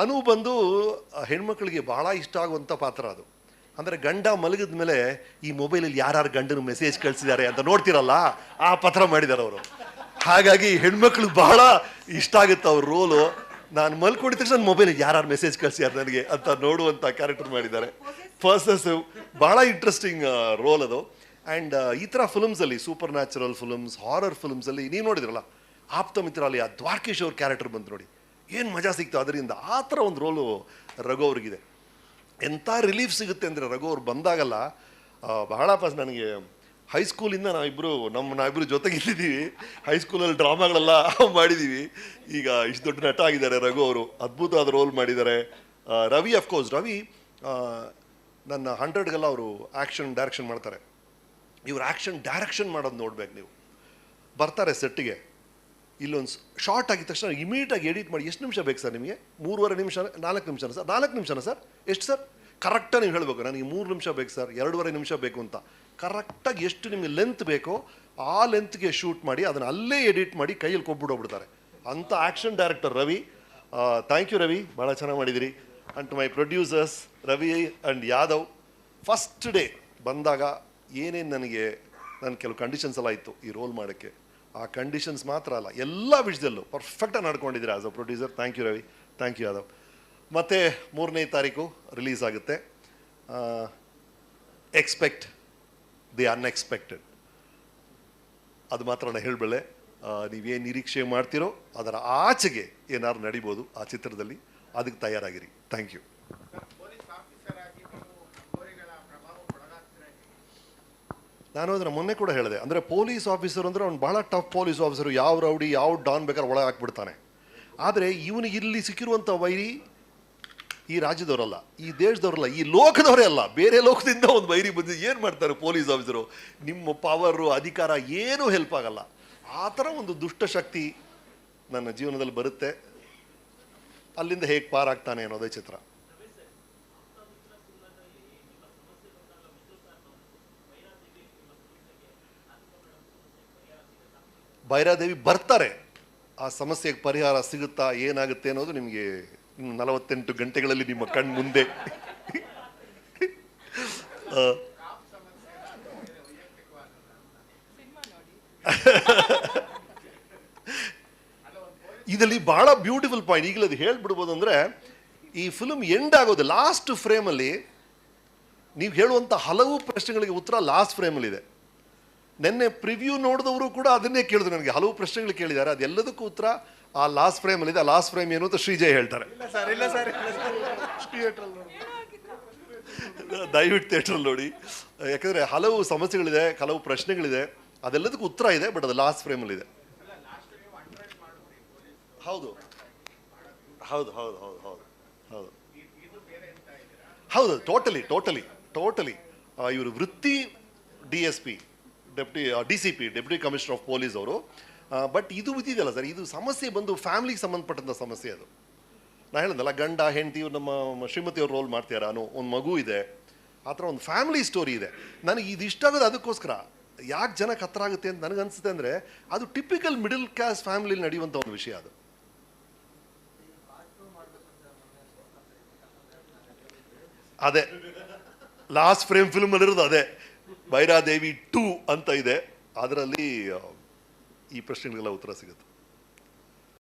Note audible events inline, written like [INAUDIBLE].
ಅನು ಬಂದು ಹೆಣ್ಮಕ್ಳಿಗೆ ಬಹಳ ಇಷ್ಟ ಆಗುವಂಥ ಪಾತ್ರ ಅದು. ಅಂದರೆ ಗಂಡ ಮಲಗಿದ ಮೇಲೆ ಈ ಮೊಬೈಲಲ್ಲಿ ಯಾರ್ಯಾರು ಗಂಡನ ಮೆಸೇಜ್ ಕಳಿಸಿದ್ದಾರೆ ಅಂತ ನೋಡ್ತಿರಲ್ಲ, ಆ ಪಾತ್ರ ಮಾಡಿದ್ದಾರೆ ಅವರು. ಹಾಗಾಗಿ ಹೆಣ್ಮಕ್ಳು ಬಹಳ ಇಷ್ಟ ಆಗುತ್ತೆ ಅವ್ರ ರೋಲು ನಾನು ಮಲ್ಕೊಂಡಿದ ತಕ್ಷಣ ಮೊಬೈಲ್ ಯಾರ್ಯಾರು ಮೆಸೇಜ್ ಕಳಿಸ್ಯಾರ ನನಗೆ ಅಂತ ನೋಡುವಂಥ ಕ್ಯಾರೆಕ್ಟರ್ ಮಾಡಿದ್ದಾರೆ. ಫಸ್ಟ್ ಭಾಳ ಇಂಟ್ರೆಸ್ಟಿಂಗ್ ರೋಲ್ ಅದು. ಆ್ಯಂಡ್ ಈ ಥರ ಫಿಲಮ್ಸಲ್ಲಿ ಸೂಪರ್ ನ್ಯಾಚುರಲ್ ಫಿಲ್ಮ್ಸ್ ಹಾರರ್ ಫಿಲಮ್ಸಲ್ಲಿ ನೀವು ನೋಡಿದ್ರಲ್ಲ, ಆಪ್ತ ಮಿತ್ರ ಅಲ್ಲಿ ಆ ದ್ವಾರಕೇಶ್ ಅವ್ರ ಕ್ಯಾರೆಕ್ಟರ್ ಬಂತು ನೋಡಿ. ಏನು ಮಜಾ ಸಿಕ್ತು ಅದರಿಂದ? ಆ ಥರ ಒಂದು ರೋಲು ರಘು ಅವ್ರಿಗಿದೆ. ಎಂಥ ರಿಲೀಫ್ ಸಿಗುತ್ತೆ ಅಂದರೆ ರಘು ಅವ್ರು ಬಂದಾಗಲ್ಲ ಬಹಳ ಫಸ್ಟ್ ನನಗೆ ಹೈಸ್ಕೂಲಿಂದ ನಾವಿಬ್ಬರು ನಮ್ಮ ನಾವಿಬ್ಬರು ಜೊತೆಗಿದ್ದೀವಿ ಹೈಸ್ಕೂಲಲ್ಲಿ ಡ್ರಾಮಾಗಳೆಲ್ಲ [LAUGHS] ಮಾಡಿದ್ದೀವಿ. ಈಗ ಇಷ್ಟು ದೊಡ್ಡ ನಟ ಆಗಿದ್ದಾರೆ ರಘು ಅವರು. ಅದ್ಭುತವಾದ ರೋಲ್ ಮಾಡಿದ್ದಾರೆ. ರವಿ ಅಫ್ಕೋರ್ಸ್ ರವಿ ನನ್ನ ಹಂಡ್ರೆಡ್ಗೆಲ್ಲ ಅವರು ಆ್ಯಕ್ಷನ್ ಡೈರೆಕ್ಷನ್ ಮಾಡ್ತಾರೆ. ಇವ್ರು ಆ್ಯಕ್ಷನ್ ಡೈರೆಕ್ಷನ್ ಮಾಡೋದು ನೋಡ್ಬೇಕು ನೀವು. ಬರ್ತಾರೆ ಸೆಟ್ಟಿಗೆ ಇಲ್ಲೊಂದು ಶಾರ್ಟ್ ಆಗಿದ ತಕ್ಷಣ ಇಮಿಡಿಯೇಟಾಗಿ ಎಡಿಟ್ ಮಾಡಿ ಎಷ್ಟು ನಿಮಿಷ ಬೇಕು ಸರ್ ನಿಮಗೆ? ಮೂರುವರೆ ನಿಮಿಷ, ನಾಲ್ಕು ನಿಮಿಷನ ಸರ್? ನಾಲ್ಕು ನಿಮಿಷನ ಸರ್? ಎಷ್ಟು ಸರ್? ಕರೆಕ್ಟಾಗಿ ನೀವು ಹೇಳಬೇಕು, ನನಗೆ ಮೂರು ನಿಮಿಷ ಬೇಕು ಸರ್, ಎರಡೂವರೆ ನಿಮಿಷ ಬೇಕು ಅಂತ. ಕರೆಕ್ಟಾಗಿ ಎಷ್ಟು ನಿಮಗೆ ಲೆಂತ್ ಬೇಕೋ ಆ ಲೆಂತ್ಗೆ ಶೂಟ್ ಮಾಡಿ ಅದನ್ನು ಅಲ್ಲೇ ಎಡಿಟ್ ಮಾಡಿ ಕೈಯಲ್ಲಿ ಕೊಬ್ಬಿಡೋಗ್ಬಿಡ್ತಾರೆ ಅಂಥ action director Ravi. Thank you Ravi ಭಾಳ ಚೆನ್ನಾಗಿ ಮಾಡಿದಿರಿ. And to my producers Ravi and Yadav first day ಬಂದಾಗ ಏನೇನು ನನಗೆ ನನ್ನ ಕೆಲವು ಕಂಡೀಷನ್ಸ್ ಎಲ್ಲ ಇತ್ತು ಈ ರೋಲ್ ಮಾಡೋಕ್ಕೆ. ಆ ಕಂಡೀಷನ್ಸ್ ಮಾತ್ರ ಅಲ್ಲ, ಎಲ್ಲ ವಿಷಯದಲ್ಲೂ ಪರ್ಫೆಕ್ಟಾಗಿ ನಡ್ಕೊಂಡಿದ್ದೀರಾ as a producer thank you Ravi thank you Yadav ಮತ್ತು ಮೂರನೇ ತಾರೀಕು ರಿಲೀಸ್ ಆಗುತ್ತೆ. ಎಕ್ಸ್ಪೆಕ್ಟ್ ದಿ ಅನ್ಎಕ್ಸ್ಪೆಕ್ಟೆಡ್ ಅದು ಮಾತ್ರ ನಾನು ಹೇಳಬಲ್ಲೆ ನೀವೇನು ನಿರೀಕ್ಷೆ ಮಾಡ್ತೀರೋ ಅದರ ಆಚೆಗೆ ಏನಾದ್ರು ನಡಿಬೋದು ಆ ಚಿತ್ರದಲ್ಲಿ, ಅದಕ್ಕೆ ತಯಾರಾಗಿರಿ. ಥ್ಯಾಂಕ್ ಯು ಪೊಲೀಸ್ ಆಫೀಸರ್ ಆಗಿ ನೀವು ಗೋರಿಗಳ ಪ್ರಭಾವಕ್ಕೊಳಗಾಗ್ತೀರಾ ನಾನು ಅದನ್ನ ಮೊನ್ನೆ ಕೂಡ ಹೇಳಿದೆ. ಅಂದರೆ ಪೊಲೀಸ್ ಆಫೀಸರ್ ಅಂದರೆ ಅವ್ನು ಭಾಳ ಟಫ್ ಪೊಲೀಸ್ ಆಫೀಸರು. ಯಾವ ರೌಡಿ, ಯಾವ ಡಾನ್ ಬೇಕಾದ್ರೆ ಒಳಗೆ ಹಾಕ್ಬಿಡ್ತಾನೆ. ಆದರೆ ಇವನಿಗೆ ಇಲ್ಲಿ ಸಿಕ್ಕಿರುವಂಥ ವೈರಿ ಈ ರಾಜ್ಯದವರಲ್ಲ, ಈ ದೇಶದವರಲ್ಲ, ಈ ಲೋಕದವರೇ ಅಲ್ಲ. ಬೇರೆ ಲೋಕದಿಂದ ಒಂದು ವೈರಿ ಬಂದಿದ್ದು ಏನು ಮಾಡ್ತಾರೆ ಪೊಲೀಸ್ ಆಫೀಸರು? ನಿಮ್ಮ ಪವರು ಅಧಿಕಾರ ಏನೂ ಹೆಲ್ಪ್ ಆಗಲ್ಲ. ಆ ಥರ ಒಂದು ದುಷ್ಟಶಕ್ತಿ ನನ್ನ ಜೀವನದಲ್ಲಿ ಬರುತ್ತೆ. ಅಲ್ಲಿಂದ ಹೇಗೆ ಪಾರಾಗ್ತಾನೆ ಅನ್ನೋದೇ ಚಿತ್ರ. ಭೈರಾದೇವಿ ಬರ್ತಾರೆ. ಆ ಸಮಸ್ಯೆಗೆ ಪರಿಹಾರ ಸಿಗುತ್ತಾ ಏನಾಗುತ್ತೆ ಅನ್ನೋದು ನಿಮಗೆ ನಲವತ್ತೆಂಟು ಗಂಟೆಗಳಲ್ಲಿ ನಿಮ್ಮ ಕಣ್ಣು ಮುಂದೆ ಇದರಲ್ಲಿ ಬಹಳ ಬ್ಯೂಟಿಫುಲ್ ಪಾಯಿಂಟ್ ಈಗಲೇ ಅದು ಹೇಳ್ಬಿಡ್ಬೋದು ಅಂದರೆ, ಈ ಫಿಲ್ಮ್ ಎಂಡ್ ಆಗೋದು ಲಾಸ್ಟ್ ಫ್ರೇಮಲ್ಲಿ ನೀವು ಹೇಳುವಂಥ ಹಲವು ಪ್ರಶ್ನೆಗಳಿಗೆ ಉತ್ತರ ಲಾಸ್ಟ್ ಫ್ರೇಮಲ್ಲಿದೆ ನಿನ್ನೆ ಪ್ರಿವ್ಯೂ ನೋಡಿದವರು ಕೂಡ ಅದನ್ನೇ ಕೇಳಿದ್ರು ನನಗೆ. ಹಲವು ಪ್ರಶ್ನೆಗಳು ಕೇಳಿದ್ದಾರೆ. ಅದೆಲ್ಲದಕ್ಕೂ ಉತ್ತರ ಆ ಲಾಸ್ಟ್ ಫ್ರೇಮ್ ಅಲ್ಲಿ ಆ ಲಾಸ್ಟ್ ಫ್ರೇಮ್ ಏನು ಅಂತ ಶ್ರೀಜಯ್ ಹೇಳ್ತಾರೆ. ಇಲ್ಲ ಸರ್ ಇಲ್ಲ ಸರ್ ದಯವಿಟ್ಟು ಥಿಯೇಟ್ರಲ್ಲಿ ನೋಡಿ. ಯಾಕಂದರೆ ಹಲವು ಸಮಸ್ಯೆಗಳಿದೆ ಹಲವು ಪ್ರಶ್ನೆಗಳಿದೆ. ಅದೆಲ್ಲದಕ್ಕೂ ಉತ್ತರ ಇದೆ ಬಟ್ ಅದು ಲಾಸ್ಟ್ ಫ್ರೇಮಲ್ಲಿದೆ ಹೌದು. ಹೌದು ಹೌದು ಹೌದು ಹೌದು ಹೌದು. ಹೌದು ಟೋಟಲಿ ಟೋಟಲಿ ಟೋಟಲಿ ಇವರು ವೃತ್ತಿ D S P deputy D C P deputy commissioner of police ಅವರು. ಬಟ್ ಇದು ಇದಿದೆಯಲ್ಲ ಸರ್, ಇದು ಸಮಸ್ಯೆ ಬಂದು ಫ್ಯಾಮಿಲಿಗೆ ಸಂಬಂಧಪಟ್ಟಂಥ ಸಮಸ್ಯೆ ಅದು. ನಾನು ಹೇಳಿದ್ನಲ್ಲ, ಗಂಡ, ಹೆಂಡತಿ ನಮ್ಮ ಶ್ರೀಮತಿ ಅವ್ರು ರೋಲ್ ಮಾಡ್ತೀರಾ ನಾನು ಒಂದು ಮಗು ಇದೆ. ಆ ಥರ ಒಂದು ಫ್ಯಾಮಿಲಿ ಸ್ಟೋರಿ ಇದೆ. ನನಗೆ ಇದು ಇಷ್ಟ ಆಗೋದು ಅದಕ್ಕೋಸ್ಕರ. ಯಾಕೆ ಜನಕ್ಕೆ ಹತ್ರ ಆಗುತ್ತೆ ಅಂತ ನನಗೆ ಅನಿಸುತ್ತೆ ಅಂದರೆ, ಅದು ಟಿಪಿಕಲ್ ಮಿಡಲ್ ಕ್ಲಾಸ್ ಫ್ಯಾಮಿಲಿಲಿ ನಡೆಯುವಂಥ ಒಂದು ವಿಷಯ ಅದು. ಅದೇ. ಲಾಸ್ಟ್ ಫ್ರೇಮ್ ಫಿಲ್ಮಲ್ಲಿರೋದು ಅದೇ. ಭೈರಾದೇವಿ ಟೂ ಅಂತ ಇದೆ. ಅದರಲ್ಲಿ ಈ ಪ್ರಶ್ನೆಗಳಿಗೆಲ್ಲ ಉತ್ತರ ಸಿಗುತ್ತೆ.